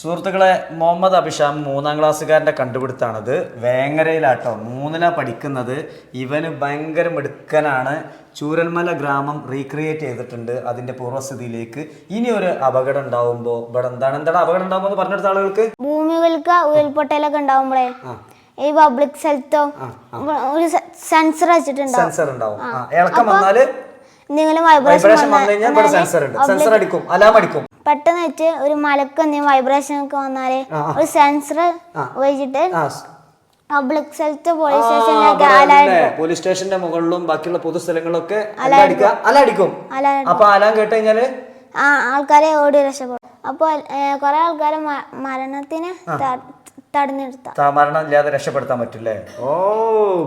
സുഹൃത്തുക്കളെ മുഹമ്മദ് അഭിഷാം മൂന്നാം ക്ലാസ്സുകാരന്റെ കണ്ടുപിടുത്താണത്. വേങ്ങരയിലാട്ടോ മൂന്നില പഠിക്കുന്നത്. ഇവന് ഭയങ്കര മിടുക്കനാണ്. ചൂരൽമല ഗ്രാമം റീക്രിയേറ്റ് ചെയ്തിട്ടുണ്ട് അതിന്റെ പൂർവസ്ഥിതിയിലേക്ക്. ഇനി ഒരു അപകടം ഉണ്ടാവുമ്പോൾ ഇവിടെ എന്താണ് എന്താണ് അപകടം ഉണ്ടാവുമ്പോൾ എന്ന് പറഞ്ഞെടുത്ത ആളുകൾക്ക്? ഭൂമികൾക്ക് ഉരുൾപൊട്ടലൊക്കെ ഉണ്ടാവുമ്പോഴേ ഈ പബ്ലിക് സ്ഥലത്തോ ഒരു സെൻസർ വെച്ചിട്ടുണ്ടാവും. സെൻസർ ഉണ്ടാവും. ഇളക്കം വന്നാൽ എന്തെങ്കിലും വൈബ്രേഷൻ വന്നു കഴിഞ്ഞാൽ സെൻസർ ഉണ്ട്. സെൻസർ അടിക്കും അലാം അടിക്കും. പെട്ടെന്ന് വെച്ച് ഒരു മലക്ക് എന്തെങ്കിലും വൈബ്രേഷൻ ഒക്കെ വന്നാൽ ഒരു സെൻസർ ഉപയോഗിച്ചിട്ട് പബ്ലിക് സ്ഥലത്ത് പോലീസ് സ്റ്റേഷനിലൊക്കെ പോലീസ് സ്റ്റേഷന്റെ മുകളിലും ബാക്കിയുള്ള പൊതുസ്ഥലങ്ങളിലൊക്കെ എന്താ അലടിക്കും അപ്പൊ അലാം കേട്ട് കഴിഞ്ഞാൽ? ആ ആൾക്കാരെ ഓടി രക്ഷപ്പെടും. അപ്പൊ കുറെ ആൾക്കാരെ മരണത്തിന് ത- തടഞ്ഞു നിർത്താം ത- മരണം ഇല്ലാതെ രക്ഷപ്പെടുത്താൻ പറ്റില്ലേ? ഓ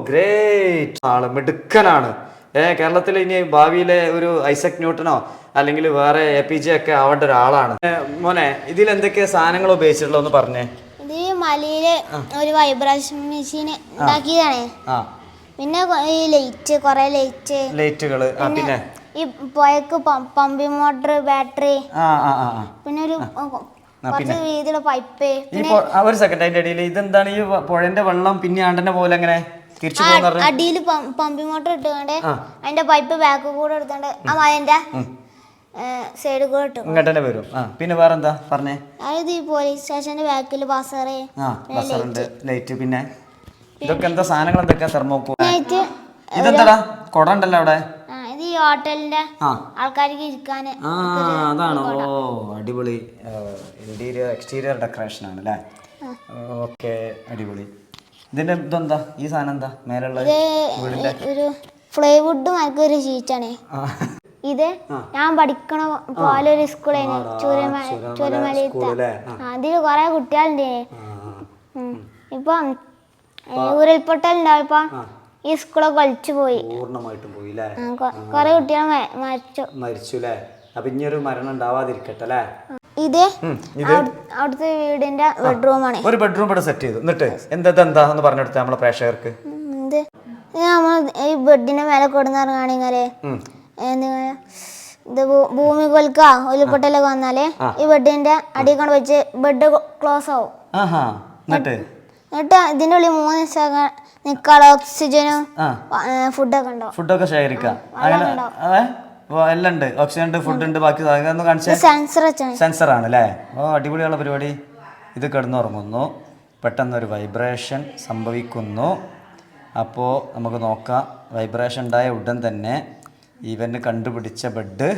ഗ്രേറ്റ് ആൾ മിടുക്കനാണ്. ഏ കേരളത്തിൽ ഇനി ഭാവിയിലെ ഒരു ഐസക് ന്യൂട്ടനോ അല്ലെങ്കിൽ വേറെ എ പി ജെ ഒക്കെ ആവേണ്ട ഒരാളാണ്. ഏ, മോനെ ഇതിൽ എന്തൊക്കെ സാധനങ്ങൾ ഉപയോഗിച്ചിട്ടുള്ള ഒന്ന് പറഞ്ഞേ. ഇത് മലയിൽ ഒരു വൈബ്രേഷൻ മെഷീൻ ഉണ്ടാക്കിയതാണ് ആ. പിന്നെ കൊ- ഈ ലൈറ്റ് കുറെ ലൈറ്റ് ലൈറ്റുകൾ ആ പിന്നെ ഈ പുഴക്ക് പമ്പി മോട്ടർ ബാറ്ററി ആ ആ ആ ആ. പിന്നെ ഒരു കുറച്ച് രീതിയിലുള്ള പൈപ്പ് ഈ പൊ- ആ, ഒരു സെക്കൻഡ് അതിന്റെ ഇടയിൽ ഇതെന്താണ് ഈ വ- പുഴന്റെ വെള്ളം പിന്നെ ആണ്ടന്റെ പോലെ അങ്ങനെ തിരിച്ചു പോകുന്ന അടിയിൽ പമ്പിങ് മോട്ടർ ഇട്ടുകൊണ്ട് അതിന്റെ പൈപ്പ് ബാക്ക് കൂടെ എടുത്തോണ്ട് ആ മലന്റെ സൈഡ് കോട്ട് ഇങ്ങോട്ട്. തന്നെ വരും. ആ പിന്നെ വേറെ എന്താ പറഞ്ഞേ? അതായത് ഈ പോലീസ് സ്റ്റേഷന്റെ ബാക്കിൽ ബസറ് ആ ബസറുണ്ട് ലൈറ്റ് പിന്നെ ഇതൊക്കെ എന്താ സാധനങ്ങൾ എന്തൊക്കെയാ? തെർമോക്കോ ലൈറ്റ് ഇതെന്താടാ? കുട ഉണ്ടല്ലോ അവിടെ. ഇത് ഈ ഹോട്ടലിന്റെ ആൾക്കാർക്ക് ഇരിക്കാന് ആ അതാണ്. ഓ അടിപൊളി. ഇന്റീരിയർ എക്സ്റ്റീരിയർ ഡെക്കറേഷൻ ആണ് അല്ലേ? ഓക്കെ അടിപൊളി. ഇതിന്റെ ഇതെന്താ? ഈ സാധനം എന്താ? മേലുള്ള വീടിന്റെ? ഒരു ഫ്ലൈവുഡും മാർക്ക് ഒരു ഷീറ്റാണ്. ഇത് ഞാൻ പഠിക്കണ പോലെ ഒരു സ്കൂളാണ് ചൂരമല ചൂരമലയത്ത അതിൽ കുറെ കുട്ടികളുണ്ട്. ഇപ്പൊ ഉരുൾപൊട്ടൽ ഉണ്ടായപ്പോ ഈ സ്കൂളൊക്കെ ഒളിച്ചു പോയി. പൂർണമായിട്ടും പോയി കൊറേ കുട്ടികൾ മരിച്ചു. മരിച്ചു അല്ലേ അപ്പൊ ഇനിയൊരു മരണം ഉണ്ടാവാതിരിക്കട്ടെ അല്ലേ ഇത്. അവിടുത്തെ വീടിന്റെ ബെഡ്റൂമാണ് ഒരു ബെഡ്റൂം ഇവിടെ സെറ്റ് ചെയ്തു. എന്നിട്ട് എന്താ എന്താ എന്ന് പറഞ്ഞെടുത്ത നമ്മളെ പ്രേക്ഷകർക്ക്? ഇത് നമ്മൾ ഈ ബെഡിന്റെ മേലെ കൊടുന്നിറങ്ങുകയാണെങ്കിൽ ഉം. എന്തിങ്ങനെ ഇത് ഭൂ- ഭൂമികൾക്ക് ഉരുൾപൊട്ടലൊക്കെ വന്നാൽ ഈ ബെഡിന്റെ അടിയിൽ കൊണ്ട് വെച്ച് ബെഡ് ക്ലോസ് ആവും. ആഹാ എന്നിട്ട്? എന്നിട്ട് ഇതിന്റെ ഉള്ളിൽ മൂന്ന് ദിവസം നിക്കാനുള്ള ഓക്സിജനും ഫുഡൊക്കെ ഉണ്ടാവും. ഫുഡൊക്കെ ശേഖരിക്കാം. അങ്ങനെ എല്ലാം ഉണ്ട് ഓക്സിജൻ ഉണ്ട് ഫുഡ് ഉണ്ട് ബാക്കി സെൻസർ ആണ് അല്ലേ ഓ അടിപൊളിയുള്ള പരിപാടി. ഇത് കിടന്നുറങ്ങുന്നു. പെട്ടെന്നൊരു വൈബ്രേഷൻ സംഭവിക്കുന്നു. അപ്പോൾ നമുക്ക് നോക്കാം. വൈബ്രേഷൻ ഉണ്ടായ ഉടൻ തന്നെ ഇവന് കണ്ടുപിടിച്ച ബെഡ്.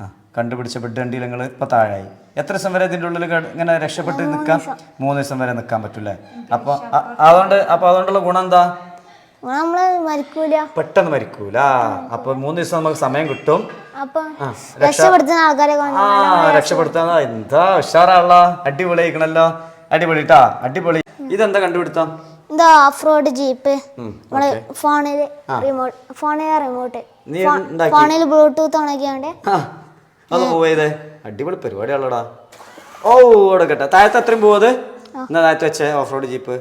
ആ. കണ്ടുപിടിച്ച ബെഡ് കണ്ടില്ല നിങ്ങൾ ഇപ്പോൾ താഴായി. എത്ര ദിവസം വരെ ഇതിന്റെ ഉള്ളിൽ ഇങ്ങനെ രക്ഷപ്പെട്ട് നിൽക്കാം? മൂന്ന് ദിവസം വരെ നിൽക്കാൻ പറ്റൂലേ അപ്പോൾ അതുകൊണ്ട് അപ്പോൾ അതുകൊണ്ടുള്ള ഗുണം എന്താ? പെട്ടെന്ന് മരിക്കൂല. അപ്പൊ മൂന്ന് ദിവസം നമുക്ക് സമയം കിട്ടും. രക്ഷപ്പെടുത്താൻ. എന്താ ഉഷാറാള്ള അടിപൊളി ആയിക്കണല്ലോ അടിപൊളി ട്ടാ. അടിപൊളി. ഇതെന്താ കണ്ടുപിടുത്തം? എന്താ ഓഫ് റോഡ് ജീപ്പ് നമ്മൾ ഫോണിൽ റിമോട്ട് ഫോണിലെ റിമോട്ട് ഫോണിൽ ബ്ലൂടൂത്ത് ഉണക്കിയാണ്ട് ആ, അത് പോയതേ അടിപൊളി പരിപാടിയാണല്ലോടാ. ഓ ഓടക്കട്ടെ താഴത്തെ അത്രയും പോവത് എന്നാ താഴത്ത് വെച്ചേ ഓഫ് റോഡ് ജീപ്പ്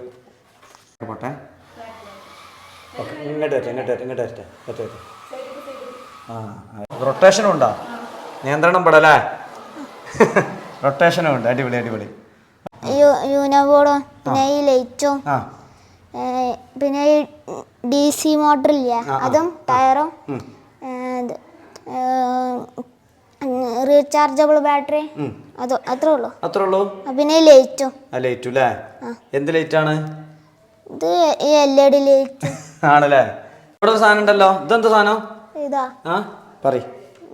പോട്ടെ. ഇങ്ങോട്ട് വരട്ടെ ഇങ്ങോട്ട് വരട്ടെ ഇങ്ങോട്ട് വരട്ടെ വരട്ടെ വരട്ടെ. ആ റൊട്ടേഷനും ഉണ്ടോ? നിയന്ത്രണം പെടല്ലേ? റൊട്ടേഷനും ഉണ്ട്. അടിപൊളി അടിപൊളി. യൂനബോർഡും പിന്നെ ഈ ലൈറ്റും ആ. പിന്നെ ഈ ഡി സി മോട്ടർ ഇല്ല അതും ടയറും റീചാർജബിൾ ബാറ്ററി അത് അത്രേ ഉള്ളൂ. അത്രേ ഉള്ളൂ പിന്നെ ലൈറ്റും. ലൈറ്റു അല്ലേ എന്ത് ലൈറ്റാണ്? ഇത് ഈ എൽ ഇ ഡി ലൈറ്റ്. ആണല്ലേ? ഇവിടെ ഒരു സാധനം ഉണ്ടല്ലോ. ഇതെന്താ സാധനം? ഇതാ. ആ പറ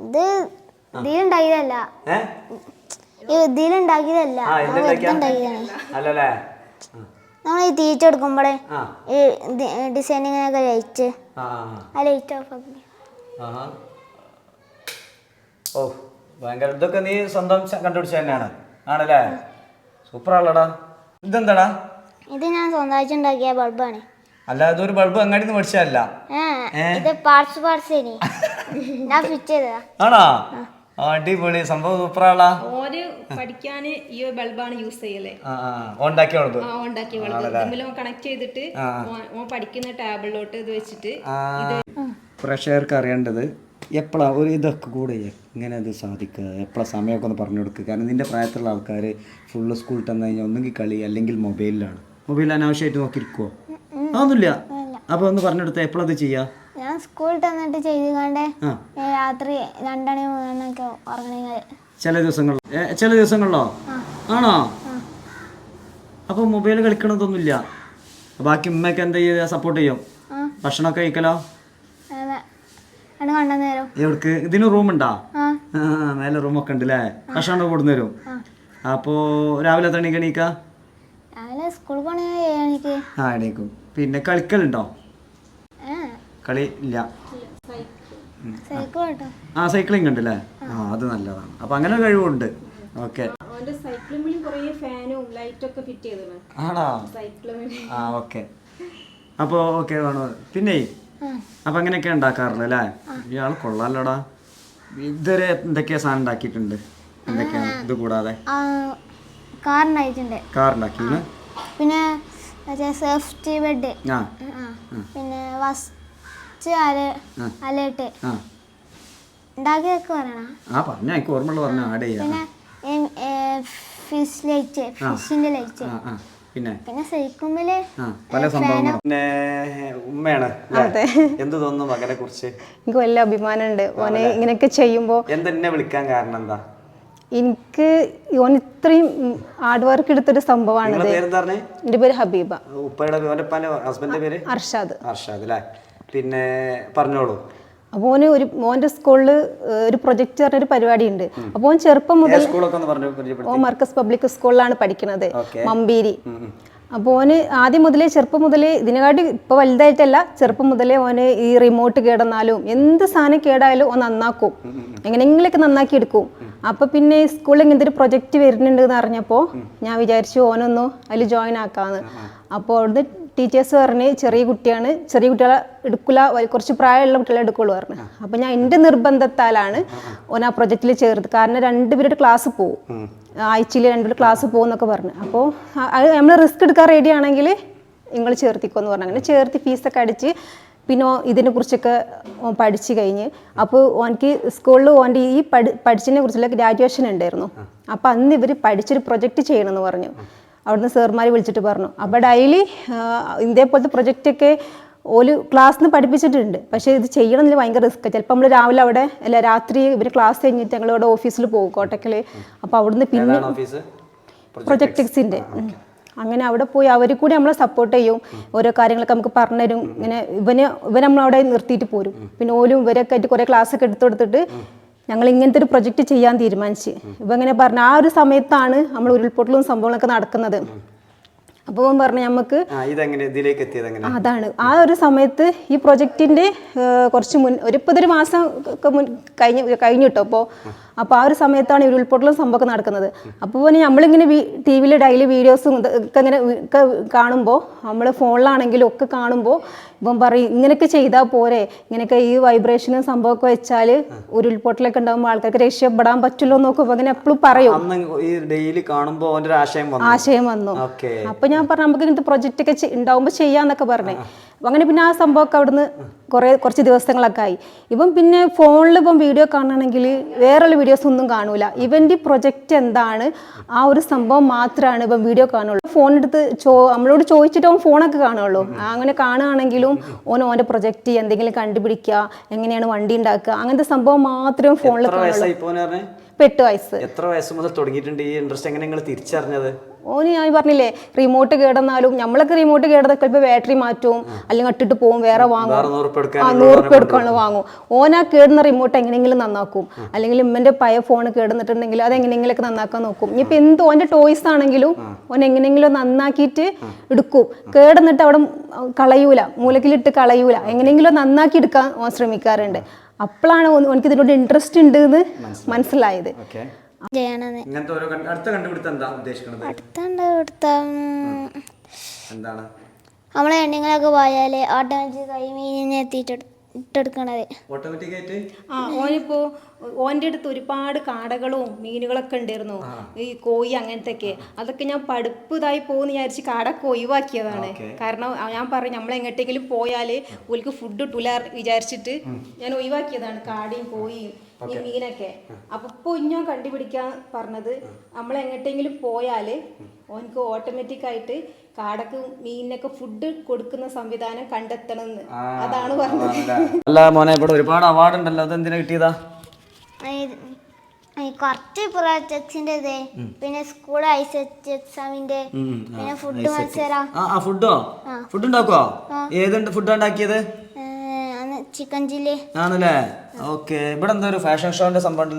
ഇത് ഇതിലുണ്ടാക്കിയതല്ല. ഇതിലുണ്ടാക്കിയതല്ല. അല്ലല്ലേ? നമ്മൾ ഈ തീറ്റ എടുക്കുമ്പോഴേ ആ. ഈ ഡിസൈനിങ്ങിനൊക്കെ ലൈറ്റ് ആ ലൈറ്റ് ഓഫ് ആക്കി. ഓ ഭയങ്കര ഇതൊക്കെ നീ സ്വന്തം കണ്ടുപിടിച്ച തന്നെയാണ്. ആണല്ലേ? സൂപ്പർ ആണല്ലോടാ ഇതെന്താടാ? ഇത് ഞാൻ സ്വന്തമായിട്ട് ഉണ്ടാക്കിയ ബൾബാണ്. അല്ല ഇതൊരു ബൾബ് അങ്ങാടി നിന്ന് മേടിച്ചതല്ല. ഇത് പാർട്സ് പാർട്സ് ഞാൻ ഫിറ്റ് ചെയ്തതാ. ആണോ? അടിപൊളി സംഭവം സൂപ്പർ ആളാ ഓന് പഠിക്കാന് ഈ ഒരു ബൾബാണ് യൂസ് ചെയ്യലേ. ആ ആ ഉണ്ടാക്കിയ ബൾബ്. ആ ഉണ്ടാക്കിയ ബൾബ്. ഇതിലും കണക്ട് ചെയ്തിട്ട് ഓൻ- പഠിക്കുന്ന ടാബിളിലോട്ട് ഇത് വെച്ചിട്ട് പ്രേക്ഷകർക്ക് അറിയേണ്ടത് എപ്പോഴാ ഒരു ഇതൊക്കെ കൂടെ ഇങ്ങനെ അത് സാധിക്കുക? എപ്പോഴാ സമയമൊക്കെ ഒന്ന് പറഞ്ഞു കൊടുക്കുക? കാരണം നിന്റെ പ്രായത്തിലുള്ള ആൾക്കാർ ഫുള്ള് സ്കൂളിൽ തന്നു കഴിഞ്ഞാൽ ഒന്നെങ്കിൽ കളി അല്ലെങ്കിൽ മൊബൈലിലാണ് മൊബൈൽ അനാവശ്യമായിട്ട് നോക്കിയിരിക്കുമോ അതൊന്നുമില്ല. അപ്പോൾ ഒന്ന് പറഞ്ഞു കൊടുത്താൽ എപ്പോഴത് ചെയ്യുക ഞാൻ സ്കൂളിൽ തന്നിട്ട് ചെയ്ത് കണ്ടേ രാത്രി രണ്ടണി മൂന്നെണ്ണൊക്കെ ഉറങ്ങണെങ്കിൽ ചില ദിവസങ്ങളിൽ. ഏ, ചില ദിവസങ്ങളിലോ? ആണോ? അപ്പൊ മൊബൈൽ കളിക്കണതൊന്നുമില്ല. ബാക്കി ഉമ്മയൊക്കെ എന്താ ചെയ്യുക സപ്പോർട്ട് ചെയ്യും. ഭക്ഷണമൊക്കെ കഴിക്കലോ? എവിടക്ക്? ഇതിന് റൂമുണ്ടോ ആ. ആ മേലെ റൂമൊക്കെ ഉണ്ട് അല്ലേ ഭക്ഷണം കൊടുന്നു തരും. അപ്പോ രാവിലെ എത്ര എണീക്കണീക്കാ എണീക്കാ? രാവിലെ സ്കൂളിൽ പോണേ ആ എണീക്കും. പിന്നെ കളിക്കലുണ്ടോ? കളി ഇല്ല. ആ. സൈക്ലിംഗ് ഉണ്ട് അല്ലേ ആ അത് നല്ലതാണ്. അപ്പൊ അങ്ങനെ ഒരു കഴിവുണ്ട്. ഓക്കെ. അവന്റെ സൈക്കിളും കുറേ ഫാനും ലൈറ്റും ഒക്കെ ഫിറ്റ് ചെയ്തതാണ് ആണോ? ആ ഓക്കെ. അപ്പൊ ഓക്കെ വേണോ? പിന്നെ അപ്പൊ അങ്ങനെയൊക്കെ ഉണ്ടാക്കാറുള്ളു അല്ലേ ഇയാൾ കൊള്ളാലോടാ. ഇതുവരെ എന്തൊക്കെയാ സാധനം ഉണ്ടാക്കിയിട്ടുണ്ട്? എന്തൊക്കെയാണ് ഇത് കൂടാതെ? കാർ പിന്നെ സേഫ്റ്റി ബെഡ് പിന്നെ ഫസ്റ്റ് അല അലേട്ട് ആ. ഉണ്ടാക്കിയൊക്കെ ആ. പറഞ്ഞ എനിക്ക് ഓർമ്മയുള്ള പറഞ്ഞ ആഡ് ചെയ്യാം. പിന്നെ ഫിഷ് ലൈറ്റ് ഫിഷിന്റെ പിന്നെ? പിന്നെ പല സംഭവങ്ങളും. പിന്നെ ഉമ്മയാണ്? എന്ത് തോന്നുന്നു മകനെ കുറിച്ച്? എനിക്ക് വലിയ അഭിമാനമുണ്ട്. ഓനെ ഇങ്ങനെയൊക്കെ ചെയ്യുമ്പോൾ എന്തെന്നെ വിളിക്കാൻ കാരണം എന്താ? എനിക്ക് ഓൻ ഇത്രയും ഹാർഡ് വർക്ക് എടുത്തൊരു സംഭവമാണ് എന്റെ പേര് ഹബീബ. ഉപ്പയുടെ ഹസ്ബൻഡിന്റെ പേര്? അർഷാദ്. അർഷാദ് അല്ലേ? പിന്നെ പറഞ്ഞോളൂ. അപ്പോൾ ഓന് ഒരു മോന്റെ സ്കൂളിൽ ഒരു പ്രൊജക്റ്റ് പറഞ്ഞൊരു പരിപാടി ഉണ്ട് അപ്പോൾ ഓൻ ചെറുപ്പം മുതൽ ഓ മർക്കസ് പബ്ലിക് സ്കൂളിലാണ് പഠിക്കുന്നത് മമ്പീരി. അപ്പോൾ ഓന് ആദ്യം മുതലേ ചെറുപ്പം മുതലേ ഇതിനെക്കാട്ടി ഇപ്പോൾ വലുതായിട്ടല്ല ചെറുപ്പം മുതലേ ഓന് ഈ റിമോട്ട് കേടന്നാലും എന്ത് സാധനം കേടായാലും ഓ നന്നാക്കും. എങ്ങനെയെങ്കിലൊക്കെ നന്നാക്കി എടുക്കും. അപ്പോൾ പിന്നെ സ്കൂളിൽ ഇങ്ങനത്തെ ഒരു പ്രൊജക്റ്റ് വരുന്നുണ്ട് എന്ന് അറിഞ്ഞപ്പോൾ ഞാൻ വിചാരിച്ചു ഓനൊന്നു അതിൽ ജോയിൻ ആക്കാമെന്ന് അപ്പോൾ അവിടുന്ന് ടീച്ചേഴ്സ് പറഞ്ഞ് ചെറിയ കുട്ടിയാണ്. ചെറിയ കുട്ടികളെ എടുക്കില്ല കുറച്ച് പ്രായമുള്ള കുട്ടികളെ എടുക്കുള്ളൂ പറഞ്ഞു. അപ്പം ഞാൻ എന്റെ നിർബന്ധത്താലാണ് ഓൻ ആ പ്രൊജക്റ്റിൽ ചേർത്ത്. കാരണം രണ്ട് പീരീഡ് ക്ലാസ് പോകും ആഴ്ചയിൽ രണ്ടു ക്ലാസ് പോകുന്നൊക്കെ പറഞ്ഞു. അപ്പോൾ അത് നമ്മൾ റിസ്ക് എടുക്കാൻ റെഡി ആണെങ്കിൽ നിങ്ങൾ ചേർത്തിക്കോന്ന് പറഞ്ഞു. അങ്ങനെ ചേർത്ത് ഫീസൊക്കെ അടിച്ച് പിന്നെ ഇതിനെ കുറിച്ചൊക്കെ പഠിച്ച് കഴിഞ്ഞ്. അപ്പോൾ ഓനക്ക് സ്കൂളിൽ ഓന്റെ ഈ പഠി പഠിച്ചതിനെ കുറിച്ചുള്ള ഗ്രാജുവേഷൻ ഉണ്ടായിരുന്നു. അപ്പോൾ അന്ന് ഇവർ പഠിച്ചൊരു പ്രൊജക്റ്റ് ചെയ്യണമെന്ന് പറഞ്ഞു. അവിടുന്ന് സാർമാർ വിളിച്ചിട്ട് പറഞ്ഞു. അപ്പോൾ ഡെയിലി ഇതേപോലത്തെ പ്രൊജക്റ്റൊക്കെ ഒരു ക്ലാസ്സിൽ നിന്ന് പഠിപ്പിച്ചിട്ടുണ്ട്. പക്ഷേ ഇത് ചെയ്യണമെന്നില്ല ഭയങ്കര റിസ്ക് ചിലപ്പോൾ നമ്മൾ രാവിലെ അവിടെ അല്ല രാത്രി ഇവർ ക്ലാസ് കഴിഞ്ഞിട്ട് ഞങ്ങൾ ഇവിടെ ഓഫീസിൽ പോകും കോട്ടക്കൽ അപ്പോൾ അവിടുന്ന് പിന്നെ പ്രൊജക്ടിക്സിന്റെ അങ്ങനെ അവിടെ പോയി അവർ കൂടി നമ്മളെ സപ്പോർട്ട് ചെയ്യും. ഓരോ കാര്യങ്ങളൊക്കെ നമുക്ക് പറഞ്ഞുതരും. ഇങ്ങനെ ഇവന് ഇവൻ നമ്മളവിടെ നിർത്തിയിട്ട് പോരും. പിന്നെ ഓലും ഇവരൊക്കെ ആയിട്ട് കുറേ ക്ലാസ്സൊക്കെ എടുത്തു കൊടുത്തിട്ട് ഞങ്ങൾ ഇങ്ങനത്തെ ഒരു പ്രൊജക്റ്റ് ചെയ്യാൻ തീരുമാനിച്ച്. ഇപ്പൊ ഇങ്ങനെ പറഞ്ഞു ആ ഒരു സമയത്താണ് നമ്മൾ ഉരുൾപൊട്ടലും സംഭവങ്ങളൊക്കെ നടക്കുന്നത്. അപ്പോൾ അവൻ പറഞ്ഞു നമുക്ക് ഇതിലേക്ക് എത്തിയത് അതാണ്. ആ ഒരു സമയത്ത് ഈ പ്രൊജക്റ്റിന്റെ കുറച്ച് മുൻ ഒരു ഇപ്പോൾ ഒരു മാസം ഒക്കെ മുൻ കഴിഞ്ഞ് കഴിഞ്ഞു കഴിഞ്ഞിട്ടോ അപ്പോൾ അപ്പോൾ ആ ഒരു സമയത്താണ് ഈ ഉരുൾപൊട്ടലും സംഭവമൊക്കെ നടക്കുന്നത്. അപ്പോൾ പിന്നെ നമ്മളിങ്ങനെ ടി വിയിൽ ഡെയിലി വീഡിയോസും ഒക്കെ ഇങ്ങനെ ഒക്കെ കാണുമ്പോൾ നമ്മൾ ഫോണിലാണെങ്കിലും ഒക്കെ കാണുമ്പോൾ ഇപ്പം പറയും ഇങ്ങനെയൊക്കെ ചെയ്താൽ പോരെ. ഇങ്ങനെയൊക്കെ ഈ വൈബ്രേഷനും സംഭവമൊക്കെ വെച്ചാൽ ഉരുൾപൊട്ടലൊക്കെ ഉണ്ടാകുമ്പോൾ ആൾക്കാർക്ക് രക്ഷപ്പെടാൻ പറ്റുമല്ലോ എന്നൊക്കെ നോക്കുമ്പോൾ അങ്ങനെ എപ്പോഴും പറയും ഡെയിലി കാണുമ്പോൾ ആശയം വന്നു. അപ്പൊ ഞാൻ പറഞ്ഞു നമുക്ക് ഇങ്ങനത്തെ പ്രൊജക്റ്റ് ഒക്കെ ഉണ്ടാവുമ്പോൾ ചെയ്യാന്നൊക്കെ പറഞ്ഞേ. അങ്ങനെ പിന്നെ ആ സംഭവമൊക്കെ അവിടുന്ന് കുറെ കുറച്ച് ദിവസങ്ങളൊക്കെ ആയി. ഇവൻ പിന്നെ ഫോണിൽ ഇപ്പം വീഡിയോ കാണണമെങ്കിൽ വേറെയുള്ള വീഡിയോസ് ഒന്നും കാണൂല. ഇവന്റെ പ്രൊജക്റ്റ് എന്താണ്? ആ ഒരു സംഭവം മാത്രമാണ് ഇപ്പം വീഡിയോ കാണുള്ളൂ. ഫോണെടുത്ത് ചോ നമ്മളോട് ചോദിച്ചിട്ട് അവൻ ഫോണൊക്കെ കാണുള്ളൂ. അങ്ങനെ കാണുകയാണെങ്കിലും ഓൻ ഓന്റെ പ്രൊജക്റ്റ് എന്തെങ്കിലും കണ്ടുപിടിക്കുക എങ്ങനെയാണ് വണ്ടി ഉണ്ടാക്കുക അങ്ങനത്തെ സംഭവം മാത്രമേ ഫോണിൽ പറഞ്ഞേ? ഇപ്പം എട്ട് വയസ്സ്. എത്ര വയസ്സ് മുതൽ തുടങ്ങിയിട്ടുണ്ട് ഈ ഇൻട്രസ്റ്റ് എങ്ങനെ നിങ്ങൾ തിരിച്ചറിഞ്ഞത്? ഓന് ഞാൻ പറഞ്ഞില്ലേ റിമോട്ട് കേടന്നാലും നമ്മളൊക്കെ റിമോട്ട് കേടതൊക്കെ ഇപ്പൊ ബാറ്ററി മാറ്റും അല്ലെങ്കിൽ ഇട്ടിട്ട് പോകും വേറെ വാങ്ങും. ആ എടുക്കാനുള്ള വാങ്ങും. ഓനാ ആ കേടുന്ന റിമോട്ട് എങ്ങനെയെങ്കിലും നന്നാക്കും. അല്ലെങ്കിൽ ഉമ്മന്റെ പഴയ ഫോൺ കേടുന്നിട്ടുണ്ടെങ്കിൽ അത് എങ്ങനെയെങ്കിലൊക്കെ നന്നാക്കാൻ നോക്കും. ഇനിയിപ്പോ എന്ത് ഓന്റെ ടോയ്സ് ആണെങ്കിലും ഓൻ എങ്ങനെയെങ്കിലും നന്നാക്കിയിട്ട് എടുക്കും. കേടന്നിട്ട് അവിടെ കളയൂല. മൂലക്കിലിട്ട് കളയൂല. എങ്ങനെയെങ്കിലും നന്നാക്കി എടുക്കാൻ ഓൻ ശ്രമിക്കാറുണ്ട്. അപ്പോഴാണ് എനിക്ക് ഇതിനോട് ഇൻട്രസ്റ്റ് ഉണ്ട് എന്ന് മനസ്സിലായത്. ഓക്കെ. ചെയ്യണത് ഇങ്ങനത്തെ ഓരോ അടുത്ത കണ്ടുപിടുത്തം ഉദ്ദേശിക്കുന്നത് അടുത്തുണ്ട് എന്താണ്? നമ്മളെ എണ്ണിങ്ങളൊക്കെ പോയാൽ ഓട്ടോമാറ്റിക് കൈ മീനിനെ എത്തിയിട്ട് ഇട്ടെടുക്കണത്. ആ ഓനിപ്പോ ഓന്റെ അടുത്ത് ഒരുപാട് കാടകളും മീനുകളൊക്കെ ഉണ്ടായിരുന്നു. ഈ കോഴി അങ്ങനത്തെ ഒക്കെ അതൊക്കെ ഞാൻ പഠിപ്പ് ഇതായി പോകുന്ന വിചാരിച്ച് കാടൊക്കെ ഒഴിവാക്കിയതാണ്. കാരണം ഞാൻ പറഞ്ഞു നമ്മൾ എങ്ങോട്ടെങ്കിലും പോയാൽ ഓൽക്ക് ഫുഡ് കിട്ടൂല വിചാരിച്ചിട്ട് ഞാൻ ഒഴിവാക്കിയതാണ് കാടയും കോഴിയും ഈ മീനൊക്കെ. അപ്പൊ ഇപ്പൊ ഇഞ്ഞോ കണ്ടുപിടിക്കാൻ പറഞ്ഞത് നമ്മൾ എങ്ങോട്ടെങ്കിലും പോയാൽ ഓനക്ക് ഓട്ടോമാറ്റിക് ആയിട്ട് കാടക്ക് മീനിനൊക്കെ ഫുഡ് കൊടുക്കുന്ന സംവിധാനം കണ്ടെത്തണം എന്ന് അതാണ് പറഞ്ഞത്. അല്ല മോനെ ഇവിടെ ഒരുപാട് അവാർഡ് ഉണ്ടല്ലോ. അതെന്തിനാ കിട്ടിയതാ? കുറച്ച് പ്രോജക്ട്സിന്റെ ഇത്. പിന്നെ സ്കൂൾ ഐസ് എക്സാമിന്റെ പിന്നെ ഫുഡ് മത്സരം. ഫുഡോ ഫുഡ് ഉണ്ടാക്കുവോ? ഏതുണ്ട് ഫുഡ് ഉണ്ടാക്കിയത്? Chicken chilli. ആണല്ലേ? ഓക്കെ. ഇവിടെ എന്താ ഒരു ഫാഷൻ ഷോന്റെ സംഭവം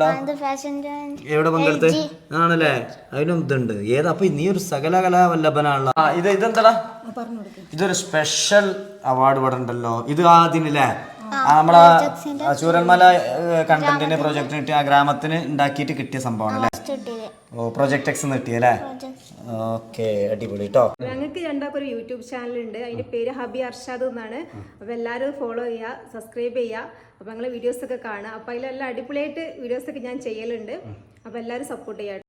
എവിടെ പങ്കെടുത്ത്? ആണല്ലേ? അതിനും ഇതുണ്ട്. ഏതാ? അപ്പൊ നീ ഒരു സകല കലാവല്ലഭനാണല്ലോ ആ ഇത് ഇതെന്താടാ? ഇതൊരു സ്പെഷ്യൽ അവാർഡ് ഇവിടെ ഉണ്ടല്ലോ. ഇത് ആദ്യമില്ലേ ആ നമ്മളെ ചൂരന്മല കണ്ടന്റിന് പ്രൊജക്ടിന് കിട്ടിയ ആ ഗ്രാമത്തിന് ഉണ്ടാക്കിയിട്ട് കിട്ടിയ സംഭവമാണ് അല്ലേ? ഓ പ്രൊജക്ട് എക്സ് കിട്ടിയല്ലേ? ഓക്കെ അടിപൊളി കേട്ടോ ഞങ്ങൾക്ക് രണ്ടാമത്തെ ഒരു യൂട്യൂബ് ചാനൽ ഉണ്ട്. അതിന്റെ പേര് ഹബി അർഷാദ് എന്നാണ്. അപ്പൊ എല്ലാവരും ഫോളോ ചെയ്യുക സബ്സ്ക്രൈബ് ചെയ്യുക. അപ്പൊ ഞങ്ങളെ വീഡിയോസ് ഒക്കെ കാണുക. അപ്പൊ അതിലെല്ലാം അടിപൊളിയായിട്ട് വീഡിയോസ് ഒക്കെ ഞാൻ ചെയ്യലുണ്ട്. അപ്പൊ എല്ലാവരും സപ്പോർട്ട് ചെയ്യാം.